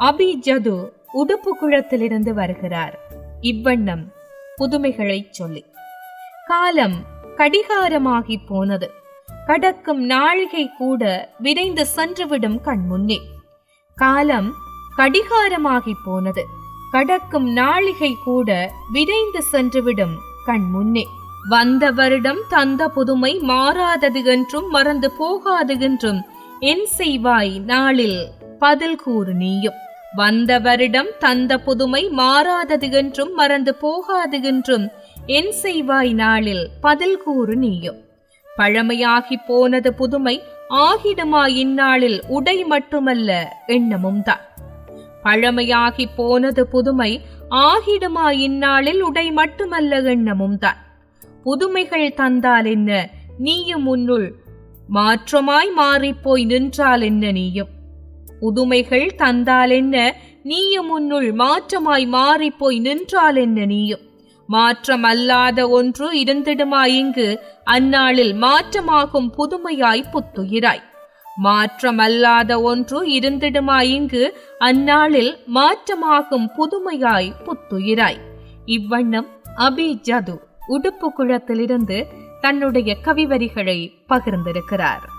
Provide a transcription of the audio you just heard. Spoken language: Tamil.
அபிஜது உடுப்பு குளத்திலிருந்து வருகிறார். இவ்வண்ணம் புதுமைகளை சொல்லி. காலம் கடிகாரமாகி போனது. கடக்கும் நாழிகை கூட விரைந்து சென்றுவிடும் கண்முன்னே. காலம் கடிகாரமாகி போனது. கடக்கும் நாழிகை கூட விரைந்து சென்றுவிடும் கண்முன்னே. வந்த வருடம் தந்த புதுமை மாறாதது என்றும் மறந்து போகாது என்றும் என் செய்வாய் நாளில் பதில் கூறு நீயும். வந்த வருடம் தந்த புதுமை மாறாதது என்றும் மறந்து போகாது என்றும் என் செய்வாய் நாளில் பதில் கூறு நீயும். பழமையாகி போனது புதுமை ஆகிடுமா இந்நாளில் உடை மட்டுமல்ல எண்ணமும் தான். பழமையாகி போனது புதுமை ஆகிடுமா இந்நாளில் உடை மட்டுமல்ல எண்ணமும் தான். புதுமைகள் தந்தால் என்ன? நீயும் உன்னுள் மாற்றமாய் மாறிப்போய் நின்றால் என்ன நீயும்? புதுமைகள் தந்தால் என்ன நீயும் உன்னுள் மாற்றமாய் மாறிப்போய் நின்றால் என்ன நீயும்? மாற்றம் அல்லாத ஒன்று இருந்திடுமா இங்கு? அந்நாளில் மாற்றமாகும் புதுமையாய் புத்துயிராய். மாற்றம் அல்லாத ஒன்று இருந்திடுமா இங்கு? அந்நாளில் மாற்றமாகும் புதுமையாய் புத்துயிராய். இவ்வண்ணம் அபி ஜது உடுப்பு குளத்திலிருந்து தன்னுடைய கவிவரிகளை பகிர்ந்திருக்கிறார்.